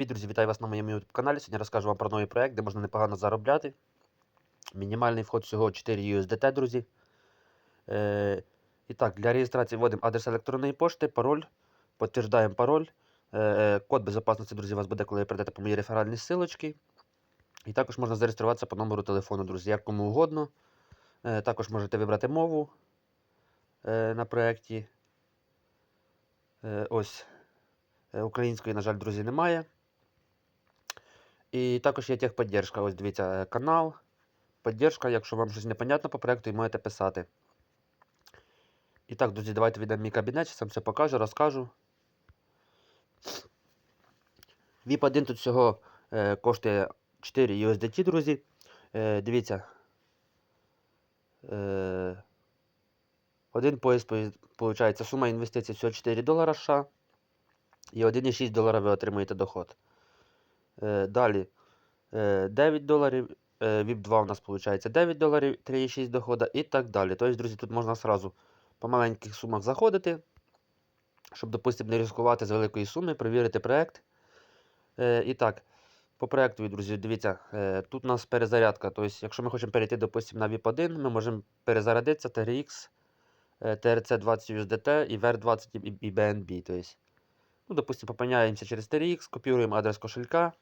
Привіт, друзі, вітаю вас на моєму YouTube каналі. Сьогодні розкажу вам про новий проект, де можна непогано заробляти. Мінімальний вход всього 4 USDT, друзі. Е, і так, для реєстрації вводимо адрес електронної пошти, пароль, підтверждаємо пароль. Е, е, код безпечності, друзі, у вас буде, коли ви прийдете по моїй реферальній ссылочці. І також можна зареєструватися по номеру телефону, друзі, як кому угодно. Е, також можете вибрати мову е, на проєкті. Е, ось. Е, Української, на жаль, друзі, немає. І також є техподдержка. Ось дивіться, е, канал. Поддержка, якщо вам щось непонятно по проєкту, і можете писати. І так, друзі, давайте віддамо мій кабінет, сам все покажу, розкажу. VIP 1 тут всього е, коштує 4 USDT, друзі. Е, дивіться. Е, один поїзд, виходить, сума інвестицій всього 4 долара США. І 1,6 долара ви отримуєте доход. Е, далі е, 9 доларів. Е, VIP 2 у нас виходить 9 доларів, 3,6 дохода і так далі. Тобто, друзі, тут можна сразу по маленьких сумах заходити, щоб, допустимо, не ризикувати з великої суми, перевірити проєкт. Е, і так, по проєкту, друзі, дивіться, е, тут у нас перезарядка. Тобто, якщо ми хочемо перейти, допустимо, на VIP 1, ми можемо перезарядитися TRX, е, TRC 20 USDT і VR 20 і, BNB. Тобто, ну, допустимо, поповняємося через TRX, копіруємо адрес кошелька.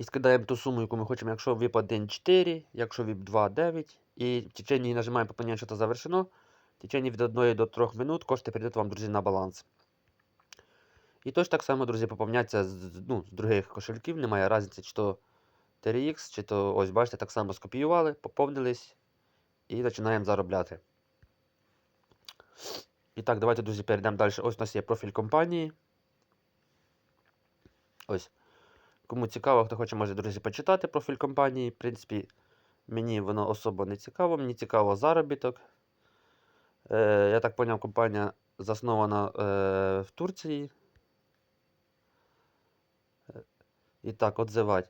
І скидаємо ту суму, яку ми хочемо, якщо VIP 1 4, якщо VIP 2 9. І в течение нажимаємо поповнення, що це завершено. В течение від 1 до 3 минут кошти прийдуть вам, друзі, на баланс. І точно так само, друзі, поповняться з, ну, з других кошельків, немає різниці, чи то TRX, чи то, ось, бачите, так само скопіювали, поповнились і починаємо заробляти. І так, давайте, друзі, перейдемо далі. Ось у нас є профіль компанії. Ось. Кому цікаво, хто хоче, може, друзі, почитати профіль компанії. В принципі, мені воно особо не цікаво, мені цікаво заробіток. Е, я так зрозумів, компанія заснована е, в Турції. Е, І так, отзивати.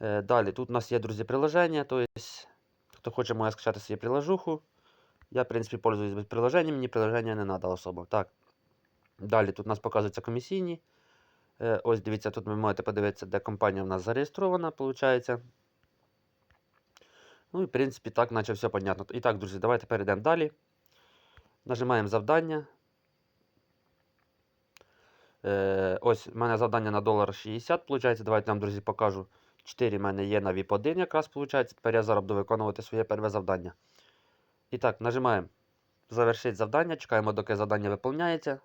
Е, далі, тут у нас є, друзі, приложення. Тобто, хто хоче, може скачати собі приложуху. Я, в принципі, пользуюсь без мені приложення не треба особо. Так. Далі тут у нас показуються комісійні. Е, Ось дивіться, тут ви можете подивитися, де компанія в нас зареєстрована, виходить. Ну і, в принципі, так, наче все понятно. І так, друзі, давайте перейдемо далі. Нажимаємо завдання. Е, Ось в мене завдання на долар 60, виходить. Давайте вам, друзі, покажу. 4 в мене є на VIP 1 якраз, виходить. Тепер я зараз буду виконувати своє перше завдання. І так, нажимаємо завершити завдання. Чекаємо, доки завдання виповняється.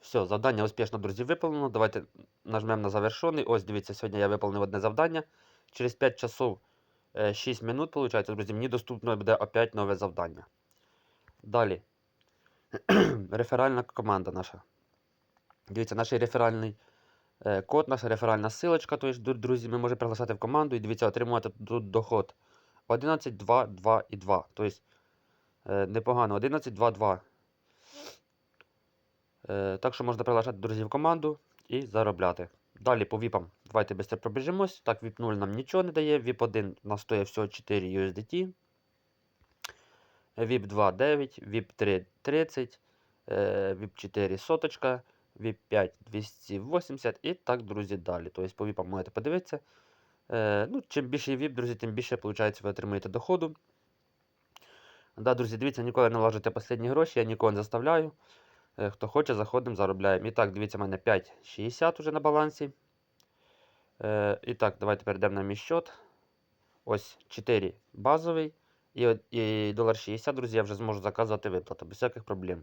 Все, завдання успішно, друзі, виповнено. Давайте нажмемо на завершений. Ось, дивіться, сьогодні я виповнив одне завдання. Через 5 часов 6 минут, виходить, друзі, мені доступно буде опять нове завдання. Далі. Реферальна команда наша. Дивіться, наш реферальний е, код, наша реферальна силочка. Тобто, друзі, ми можемо приглашати в команду і дивіться, отримувати тут доход 11, 2, 2 і 2. Тобто, е, непогано. 11, 2, 2. Е, так що можна приглашати друзів команду і заробляти. Далі по віпам. Давайте швидко пробіжимось. Так, VIP 0 нам нічого не дає. VIP 1 у нас стоїть всього 4 USDT. VIP 2 9, VIP 3 30, е, VIP 4 соточка, VIP 5 280 і так, друзі, далі. Тобто по VIP можете подивитися. Е, ну, Чим більше VIP, друзі, тим більше виходить, ви отримуєте доходу. Да, друзі, дивіться, ніколи не вложите останні гроші, я нікого не заставляю. Е, Хто хоче, заходимо, заробляємо. І так, дивіться, в мене 5,60 уже на балансі. Е, І так, давайте перейдемо на мій счет. Ось 4 базовий. І, і долар 60, друзі, я вже зможу заказувати виплату без всяких проблем.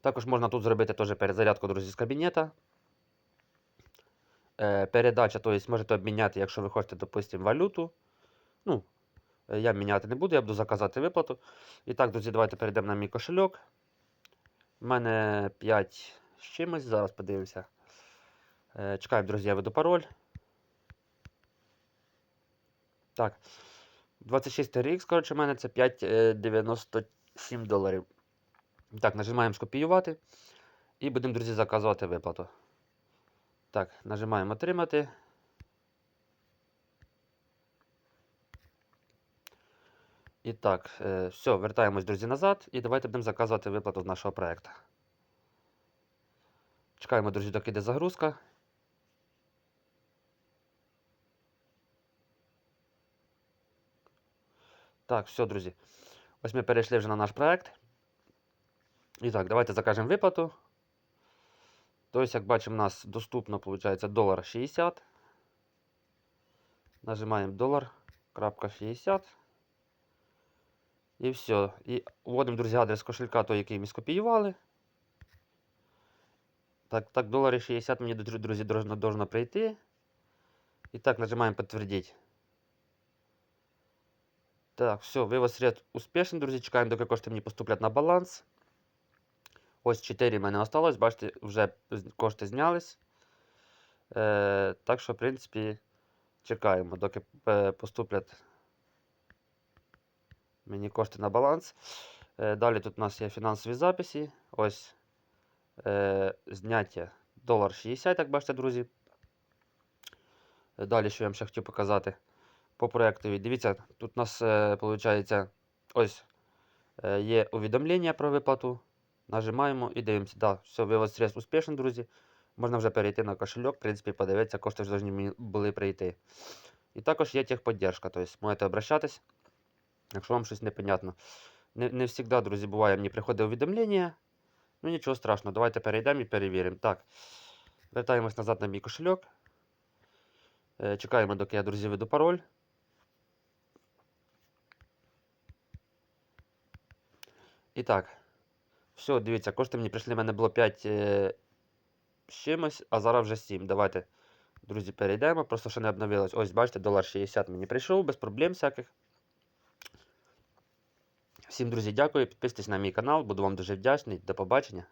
Також можна тут зробити теж перезарядку, друзі, з кабінета. Е, передача, тобто можете обміняти, якщо ви хочете, допустимо, валюту. Ну, е, я міняти не буду, я буду заказати виплату. І так, друзі, давайте перейдемо на мій кошельок. У мене 5 з чимось, зараз подивимося. Е, чекаємо, друзі, я веду пароль. Так. 26 RX, коротше, у мене це 5,97 доларів. Так, нажимаємо скопіювати. І будемо, друзі, заказувати виплату. Так, нажимаємо отримати. І так, е, все, вертаємось, друзі, назад. І давайте будемо заказувати виплату з нашого проєкту. Чекаємо, друзі, доки йде загрузка. Так, все, друзі. Ось ми перейшли вже на наш проект. І так, давайте закажемо виплату. Тобто, як бачимо, у нас доступно, виходить, долар 60. Нажимаємо долар, крапка 60. І все. І вводимо, друзі, адрес кошелька, той, який ми скопіювали. Так, так, долари 60 мені, друзі, должно, должно прийти. І так, нажимаємо підтвердити. Так, все, вивод средств успішний, друзі. Чекаємо, доки кошти мені поступлять на баланс. Ось 4 в мене осталось. Бачите, вже кошти знялись. Е, так що, в принципі, чекаємо, доки е, поступлять мені кошти на баланс. Е, далі тут у нас є фінансові записи. Ось е, зняття долар 60, як бачите, друзі. Е, Далі, що я вам ще хотів показати по проєктові. Дивіться, тут у нас виходить ось е, є увідомлення про виплату. Нажимаємо і дивимося. Да, все, вивод средств успішний, друзі. Можна вже перейти на кошельок, в принципі, подивитися, кошти вже повинні були прийти. І також є техподдержка, тобто можете обращатись, якщо вам щось непонятно. Не, не завжди, друзі, буває, мені приходить увідомлення. Ну нічого страшного, давайте перейдемо і перевіримо. Так, вертаємось назад на мій кошельок. Е, Чекаємо, доки я, друзі, веду пароль. І так. Все, дивіться, кошти мені прийшли, в мене було 5 е, чимось, а зараз вже 7. Давайте, друзі, перейдемо. Просто ще не обновилось. Ось, бачите, долар 60 мені прийшов, без проблем всяких. Всім, друзі, дякую. Підписуйтесь на мій канал, буду вам дуже вдячний. До побачення.